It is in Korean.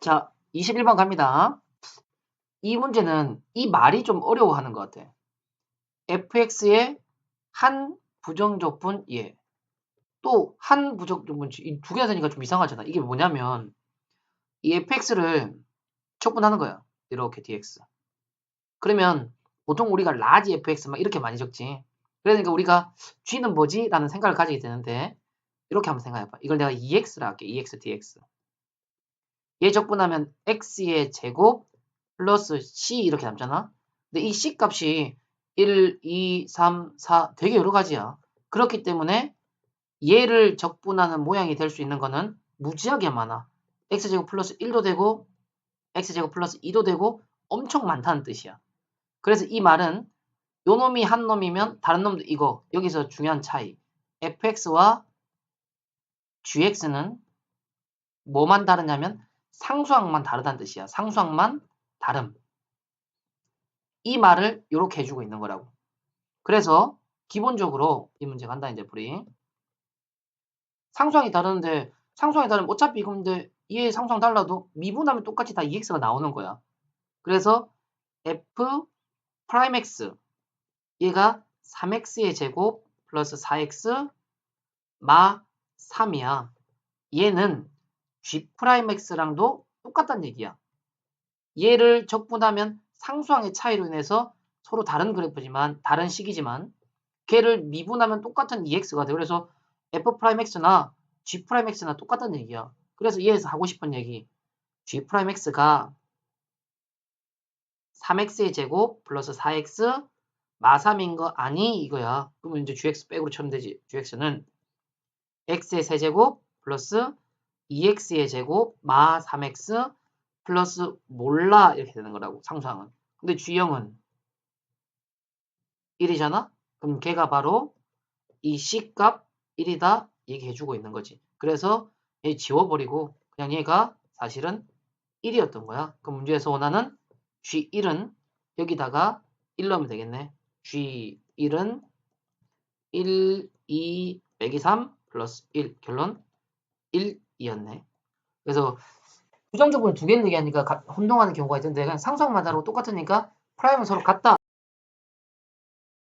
자, 21번 갑니다. 이 문제는 이 말이 좀 어려워하는 것 같아. fx의 한 부정적분 예. 또 한 부정적분 이두 개가 되니까 좀 이상하잖아. 이게 뭐냐면 이 fx를 척분하는 거야. 이렇게 dx. 그러면 보통 우리가 라지 fx 막 이렇게 많이 적지. 그러니까 우리가 g는 뭐지? 라는 생각을 가지게 되는데 이렇게 한번 생각해봐. 이걸 내가 2x라 할게. 2x dx. 얘 적분하면 x의 제곱 플러스 c 이렇게 남잖아. 근데 이 c 값이 1, 2, 3, 4 되게 여러 가지야. 그렇기 때문에 얘를 적분하는 모양이 될 수 있는 거는 무지하게 많아. x제곱 플러스 1도 되고 x제곱 플러스 2도 되고 엄청 많다는 뜻이야. 그래서 이 말은 요 놈이 한 놈이면 다른 놈도 이거 여기서 중요한 차이 fx와 gx는 뭐만 다르냐면 상수항만 다르다는 뜻이야. 상수항만 다름. 이 말을 이렇게 해주고 있는 거라고. 그래서 기본적으로 이 문제 간다 이제 불이 상수항이 다르는데 상수항이 다르면 어차피 이건데 얘 상수항 달라도 미분하면 똑같이 다 2x가 나오는 거야. 그래서 f 프라임 x 얘가 3x의 제곱 플러스 4x 마 3이야. 얘는 g 프라임 x랑도 똑같다는 얘기야. 얘를 적분하면 상수항의 차이로 인해서 서로 다른 그래프지만 다른 식이지만 걔를 미분하면 똑같은 2x가 돼. 그래서 f 프라임 x나 g 프라임 x나 똑같다는 얘기야. 그래서 얘에서 하고 싶은 얘기 g 프라임 x가 3x의 제곱 플러스 4x 마3인 거 아니 이거야. 그러면 이제 gx 백으로 쳐면 되지. gx는 x의 세제곱 플러스 2x의 제곱 마 3x 플러스 몰라 이렇게 되는 거라고 상수항은. 근데 g형은 1이잖아? 그럼 걔가 바로 이 c값 1이다 얘기해주고 있는 거지. 그래서 얘 지워버리고 그냥 얘가 사실은 1이었던 거야. 그럼 문제에서 원하는 g1은 여기다가 1 넣으면 되겠네. g1은 1, 2, 빼기 3 플러스 1 결론 1 이었네. 그래서 부정적분을 두 개는 얘기하니까 가- 혼동하는 경우가 있던데 그냥 상수항만 다르고 똑같으니까 프라임은 서로 같다